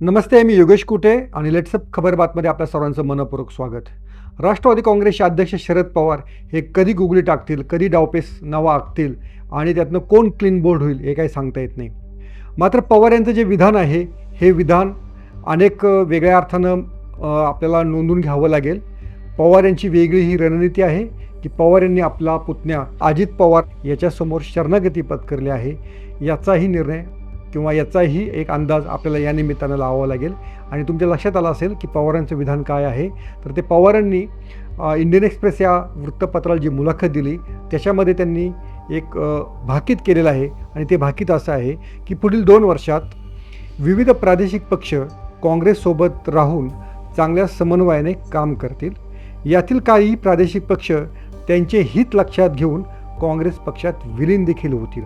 नमस्ते मी योगेश कुटे आणि लेट्सअप खबर बातमध्ये आपल्या सर्वांचं मनपूर्वक स्वागत. राष्ट्रवादी काँग्रेसचे अध्यक्ष शरद पवार हे कधी गुगली टाकतील कधी डावपेस नवा आखतील आणि त्यातनं कोण क्लीन बोर्ड होईल हे काही सांगता येत नाही. मात्र पवार यांचं जे विधान आहे हे विधान अनेक वेगळ्या अर्थानं आपल्याला नोंदून घ्यावं लागेल. पवार यांची वेगळी ही रणनीती आहे की पवार यांनी आपला पुतण्या अजित पवार याच्यासमोर शरणागती पत्करली आहे याचाही निर्णय किंवा याचाही एक अंदाज आपल्याला या निमित्तानं लावावा लागेल. आणि तुमच्या लक्षात आलं असेल की पवारांचं विधान काय आहे तर ते पवारांनी इंडियन एक्सप्रेस या वृत्तपत्राला जी मुलाखत दिली त्याच्यामध्ये त्यांनी एक भाकीत केलेलं आहे. आणि ते भाकीत असं आहे की पुढील दोन वर्षात विविध प्रादेशिक पक्ष काँग्रेससोबत राहून चांगल्या समन्वयाने काम करतील. यातील काही प्रादेशिक पक्ष त्यांचे हित लक्षात घेऊन काँग्रेस पक्षात विलीन देखील होतील.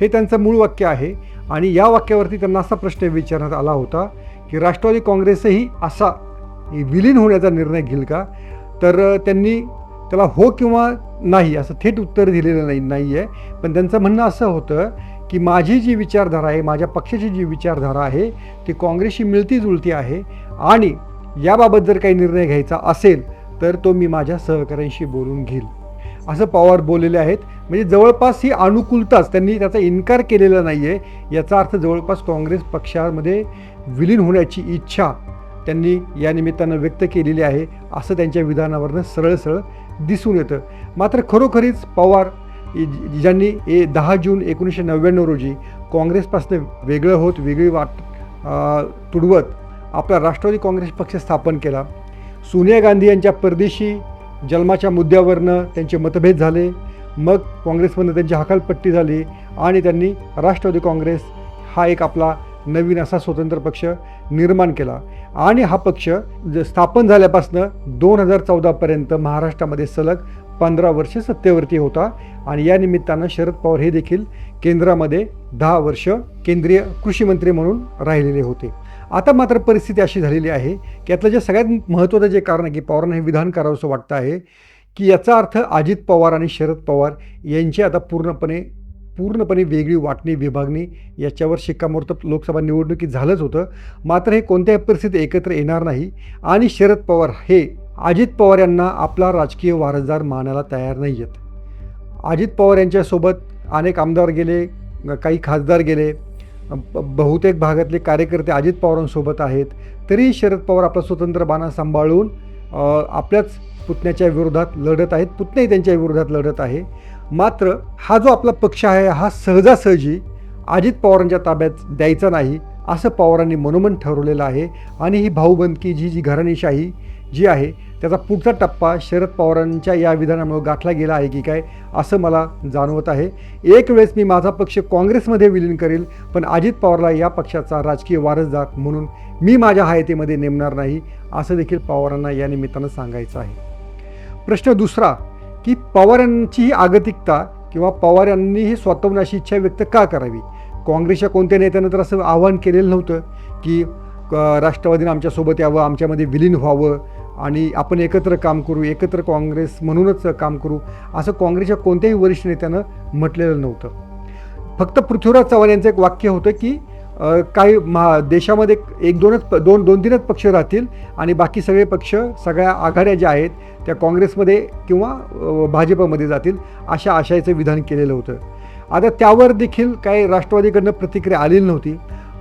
हे त्यांचं मूळ वाक्य आहे. आणि या वाक्यावरती त्यांना असा प्रश्न विचारण्यात आला होता की राष्ट्रवादी काँग्रेसही असा विलीन होण्याचा निर्णय घेईल का? तर त्यांनी त्याला हो किंवा नाही असं थेट उत्तर दिलेलं नाही नाही आहे पण त्यांचं म्हणणं असं होतं की माझी जी विचारधारा आहे माझ्या पक्षाची जी विचारधारा आहे ती काँग्रेसशी मिळती जुळती आहे. आणि याबाबत जर काही निर्णय घ्यायचा असेल तर तो मी माझ्या सहकाऱ्यांशी बोलून घेईल. असं पवार बोललेले आहेत. म्हणजे जवळपास ही अनुकूलताच त्यांनी त्याचा इन्कार केलेला नाही आहे याचा अर्थ जवळपास काँग्रेस पक्षामध्ये विलीन होण्याची इच्छा त्यांनी या निमित्तानं व्यक्त केलेली आहे. असं त्यांच्या विधानावरनं सरळ सरळ दिसून येतं. मात्र खरोखरीच पवार ज्यांनी ए दहा जून एकोणीसशे नव्याण्णव रोजी काँग्रेसपासून वेगळं होत वेगळी वाट तुडवत आपला राष्ट्रवादी काँग्रेस पक्ष स्थापन केला. सोनिया गांधी यांच्या परदेशी जन्माच्या मुद्द्यावरनं त्यांचे मतभेद झाले. मग काँग्रेसमधनं त्यांची हकालपट्टी झाली आणि त्यांनी राष्ट्रवादी काँग्रेस हा एक आपला नवीन असा स्वतंत्र पक्ष निर्माण केला. आणि हा पक्ष ज- स्थापन झाल्यापासनं दोन हजार चौदापर्यंत महाराष्ट्रामध्ये सलग पंधरा वर्षे सत्तेवरती होता आणि या निमित्तानं शरद पवार हे देखील केंद्रामध्ये दहा वर्ष केंद्रीय कृषी मंत्री म्हणून राहिलेले होते. आता मात्र परिस्थिती अशी झालेली आहे की यातलं जे सगळ्यात महत्त्वाचं जे कारण आहे की पवारांना हे विधान करावं असं वाटतं आहे की याचा अर्थ अजित पवार आणि शरद पवार यांची आता पूर्णपणे पूर्णपणे वेगळी वाटणी विभागणी याच्यावर शिक्कामोर्तब लोकसभा निवडणुकीत झालंच होतं. मात्र हे कोणत्याही परिस्थितीत एकत्र येणार नाही आणि शरद पवार हे अजित पवार यांना आपला राजकीय वारसदार मानायला तयार नाही आहेत. अजित पवार यांच्यासोबत अनेक आमदार गेले काही खासदार गेले बहुतेक भागातले कार्यकर्ते अजित पवारांसोबत आहेत. तरी शरद पवार आपला स्वतंत्र बाणा सांभाळून आपल्याच पुतण्याच्या विरोधात लढत आहेत. पुतणेही त्यांच्या विरोधात लढत आहे. मात्र हा जो आपला पक्ष आहे हा सहजासहजी अजित पवारांच्या ताब्यात द्यायचा नाही असं पवारांनी मनोमन ठरवलेलं आहे. आणि ही भाऊबंदकी जी जी घराणेशाही जी आहे त्याचा पुढचा टप्पा शरद पवारांच्या या विधानामुळे गाठला गेला आहे की काय असं मला जाणवत आहे. एक वेळेस मी माझा पक्ष काँग्रेसमध्ये विलीन करेल पण अजित पवारला या पक्षाचा राजकीय वारसदार म्हणून मी माझ्या हायतीमध्ये नेमणार नाही असं देखील पवारांना या निमित्तानं सांगायचं आहे. प्रश्न दुसरा की पवारांचीही ही आगतिकता किंवा पवार यांनी ही स्वतःहून अशी इच्छा व्यक्त का करावी? काँग्रेसच्या कोणत्या नेत्यानं तर असं आवाहन केलेलं नव्हतं की क- राष्ट्रवादीनं आमच्यासोबत यावं आमच्यामध्ये विलीन व्हावं आणि आपण एकत्र काम करू एकत्र काँग्रेस म्हणूनच काम करू असं काँग्रेसच्या कोणत्याही वरिष्ठ नेत्यानं म्हटलेलं नव्हतं. फक्त पृथ्वीराज चव्हाण यांचं एक वाक्य होतं की काही महा देशामध्ये एक दोनच प- दोन दोन तीनच पक्ष राहतील आणि बाकी सगळे पक्ष सगळ्या आघाड्या ज्या आहेत त्या काँग्रेसमध्ये किंवा भाजपमध्ये जातील अशा आशयाचं विधान केलेलं होतं. आता त्यावर देखील काही राष्ट्रवादीकडनं प्रतिक्रिया आलेली नव्हती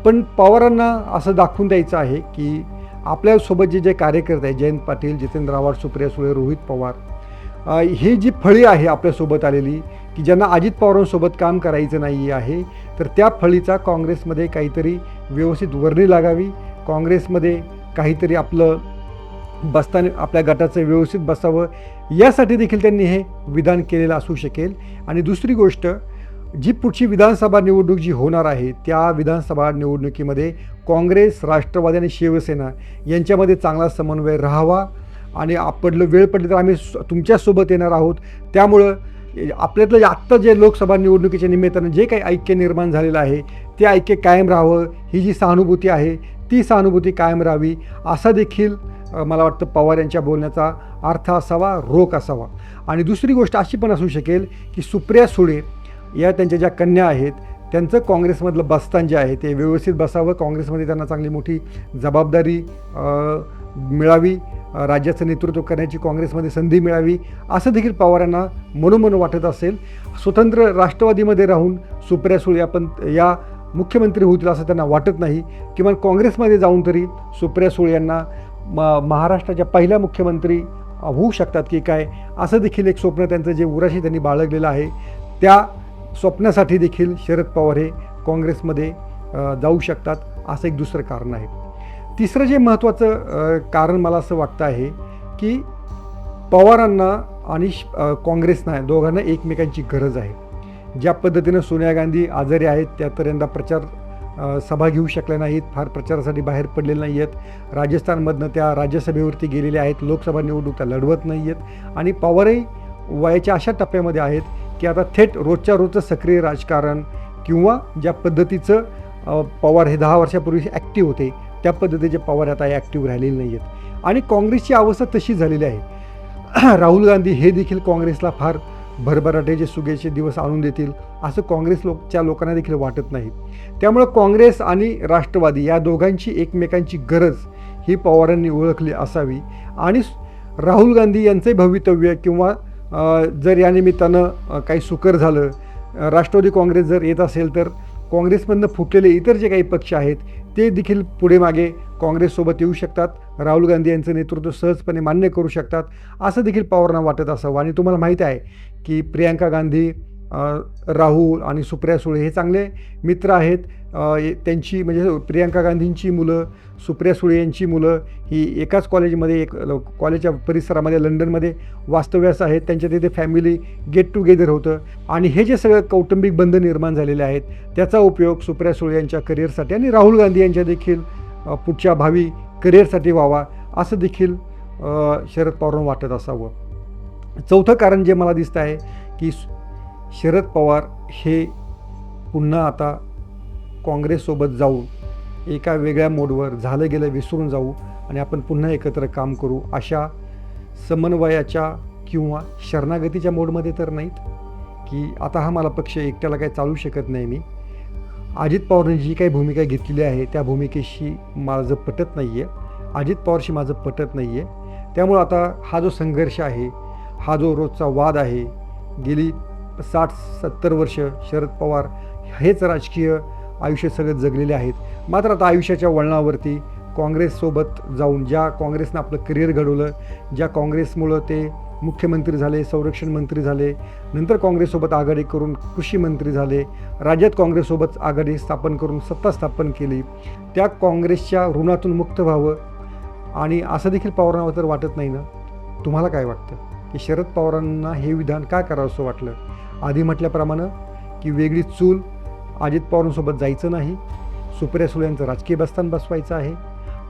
पण पवारांना असं दाखवून द्यायचं आहे की आपल्यासोबत जे जे कार्यकर्ते आहेत जयंत पाटील जितेंद्र आव्हाड सुप्रिया सुळे रोहित पवार ही जी फळी आहे आपल्यासोबत आलेली की ज्यांना अजित पवारांसोबत काम करायचं नाही आहे तर त्या फळीचा काँग्रेसमध्ये काहीतरी व्यवस्थित वर्णी लागावी. काँग्रेसमध्ये काहीतरी आपलं बसताना आपल्या गटाचं व्यवस्थित बसावं यासाठी देखील त्यांनी हे विधान केलेलं असू शकेल. आणि दुसरी गोष्ट जी पुढची विधानसभा निवडणूक जी होणार आहे त्या विधानसभा निवडणुकीमध्ये काँग्रेस राष्ट्रवादी आणि शिवसेना यांच्यामध्ये चांगला समन्वय राहावा आणि आपलं वेळ पडली तर आम्ही तुमच्यासोबत येणार आहोत. त्यामुळं आपल्यातलं जे आत्ता जे लोकसभा निवडणुकीच्या निमित्तानं जे काही ऐक्य निर्माण झालेलं आहे ते ऐक्य कायम राहावं. ही जी सहानुभूती आहे ती सहानुभूती कायम राहावी. असा देखील मला वाटतं पवार यांच्या बोलण्याचा अर्थ असावा रोख असावा. आणि दुसरी गोष्ट अशी पण असू शकेल की सुप्रिया सुळे या त्यांच्या ज्या कन्या आहेत त्यांचं काँग्रेसमधलं बस्तान जे आहे ते व्यवस्थित बसावं. काँग्रेसमध्ये त्यांना चांगली मोठी जबाबदारी मिळावी. राज्याचं नेतृत्व करण्याची काँग्रेसमध्ये संधी मिळावी. असं देखील पवारांना मनोमन वाटत असेल. स्वतंत्र राष्ट्रवादीमध्ये राहून सुप्रिया सुळे आपण या मुख्यमंत्री होतील असं त्यांना वाटत नाही. किमान काँग्रेसमध्ये जाऊन तरी सुप्रिया सुळे यांना म महाराष्ट्राच्या पहिल्या मुख्यमंत्री होऊ शकतात की काय असं देखील एक स्वप्न त्यांचं जे उराशी त्यांनी बाळगलेलं आहे. त्या स्वप्नासाठी देखील शरद पवार हे काँग्रेसमध्ये जाऊ शकतात असं एक दुसरं कारण आहे. तिसरं जे महत्त्वाचं कारण मला असं वाटतं आहे की पवारांना आणि श- काँग्रेसना दोघांना एकमेकांची गरज आहे. ज्या पद्धतीनं सोनिया गांधी आजारी आहेत त्या तर यंदा प्रचार सभा घेऊ शकल्या नाहीत फार प्रचारासाठी बाहेर पडलेले नाही आहेत राजस्थानमधनं त्या राज्यसभेवरती गेलेल्या आहेत लोकसभा निवडणूक त्या लढवत नाही आहेत आणि पवारही वयाच्या अशा टप्प्यामध्ये आहेत की आता थेट रोजच्या रोजचं सक्रिय राजकारण किंवा ज्या पद्धतीचं पवार हे दहा वर्षापूर्वी ॲक्टिव्ह होते त्या पद्धतीचे पवार आता ॲक्टिव्ह राहिलेले नाही आहेत आणि काँग्रेसची अवस्था तशी झालेली आहे. राहुल गांधी हे देखील काँग्रेसला फार भरभराटेचे सुगेचे दिवस आणून देतील असं काँग्रेस लोकच्या लोकांना देखील वाटत नाही. त्यामुळं काँग्रेस आणि राष्ट्रवादी या दोघांची एकमेकांची गरज ही पवारांनी ओळखली असावी. आणि राहुल गांधी यांचे भवितव्य किंवा जर या निमित्तानं काही सुकर झालं राष्ट्रवादी काँग्रेस जर येत असेल तर काँग्रेसमधनं फुटलेले इतर जे काही पक्ष आहेत ते देखील पुढे मागे काँग्रेससोबत येऊ शकतात. राहुल गांधी यांचं नेतृत्व सहजपणे मान्य करू शकतात. असं देखील पवारांना वाटत असावं. आणि तुम्हाला माहीत आहे की प्रियांका गांधी राहुल आणि सुप्रिया सुळे हे चांगले मित्र आहेत. त्यांची म्हणजे प्रियांका गांधींची मुलं सुप्रिया सुळे यांची मुलं ही एकाच कॉलेजमध्ये एक ल- कॉलेजच्या परिसरामध्ये लंडनमध्ये वास्तव्यास आहेत. त्यांच्या तिथे फॅमिली गेट टुगेदर होतं. आणि हे जे सगळं कौटुंबिक बंध निर्माण झालेले आहेत त्याचा उपयोग सुप्रिया सुळे यांच्या करिअरसाठी आणि राहुल गांधी यांच्या देखील पुढच्या भावी करिअरसाठी व्हावा असं देखील शरद पवारांना वाटत असावं. चौथं कारण जे मला दिसतं आहे की शरद पवार हे पुन्हा आता काँग्रेससोबत जाऊन एका वेगळ्या मोडवर झालं गेलं विसरून जाऊ आणि आपण पुन्हा एकत्र काम करू अशा समन्वयाच्या किंवा शरणागतीच्या मोडमध्ये तर नाहीत की आता हा मला पक्ष एकट्याला काही चालू शकत नाही मी. अजित पवारांनी जी काही भूमिका घेतलेली आहे त्या भूमिकेशी माझं पटत नाही आहे अजित पवारशी माझं पटत नाही आहे त्यामुळं आता हा जो संघर्ष आहे हा जो रोजचा वाद आहे गेली साठ सत्तर वर्ष शरद पवार हेच राजकीय आयुष्य सगळं जगलेले आहेत. मात्र आता आयुष्याच्या वळणावरती काँग्रेससोबत जाऊन ज्या काँग्रेसनं आपलं करिअर घडवलं ज्या काँग्रेसमुळं ते मुख्यमंत्री झाले संरक्षण मंत्री झाले नंतर काँग्रेससोबत आघाडी करून कृषी मंत्री झाले राज्यात काँग्रेससोबत आघाडी स्थापन करून सत्ता स्थापन केली त्या काँग्रेसच्या ऋणातून मुक्त व्हावं आणि असं देखील पवारांना तर वाटत नाही ना? तुम्हाला काय वाटतं? की शरद पवारांना हे विधान काय करावं असं वाटलं? आधी म्हटल्याप्रमाणे की वेगळी चूल अजित पवारांसोबत जायचं नाही. सुप्रिया सुळे यांचं राजकीय बस्तान बसवायचं आहे.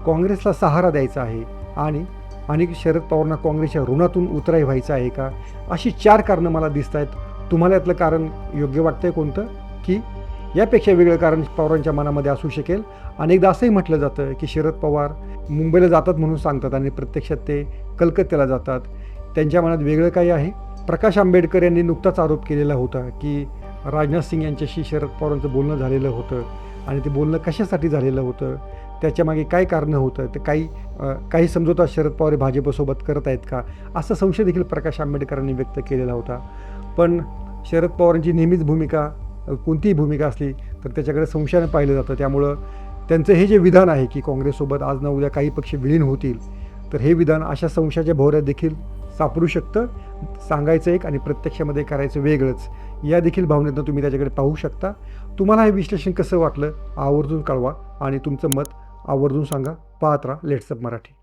काँग्रेसला सहारा द्यायचा आहे. आणि आणि शरद पवारांना काँग्रेसच्या ऋणातून उतराई व्हायचं आहे का? अशी चार कारणं मला दिसत आहेत. तुम्हाला यातलं कारण योग्य वाटतंय कोणतं? की यापेक्षा वेगळं कारण पवारांच्या मनामध्ये असू शकेल. अनेकदा असंही म्हटलं जातं की शरद पवार मुंबईला जातात म्हणून सांगतात आणि प्रत्यक्षात ते कलकत्त्याला जातात. त्यांच्या मनात वेगळं काही आहे? प्रकाश आंबेडकर यांनी नुकताच आरोप केलेला होता की राजनाथ सिंग यांच्याशी शरद पवारांचं बोलणं झालेलं होतं आणि ते बोलणं कशासाठी झालेलं होतं? त्याच्यामागे काय कारणं होतं? ते काही काही समजवता शरद पवार हे भाजपसोबत करत आहेत का? असा संशय देखील प्रकाश आंबेडकरांनी व्यक्त केलेला होता. पण शरद पवारांची नेहमीच भूमिका कोणतीही भूमिका असली तर त्याच्याकडे संशयानं पाहिलं जातं. त्यामुळं त्यांचं हे जे विधान आहे की काँग्रेससोबत आज ना उद्या काही पक्ष विलीन होतील तर हे विधान अशा संशयाच्या भोवऱ्यात देखील सापडू शकतं. सांगायचं एक आणि प्रत्यक्षामध्ये करायचं वेगळंच. या देखील भावनेतनं तुम्ही त्याच्याकडे पाहू शकता. तुम्हाला हे विश्लेषण कसं वाटलं आवर्जून कळवा आणि तुमचं मत आवर्जून सांगा. पाहत राहा लेट्सअप मराठी.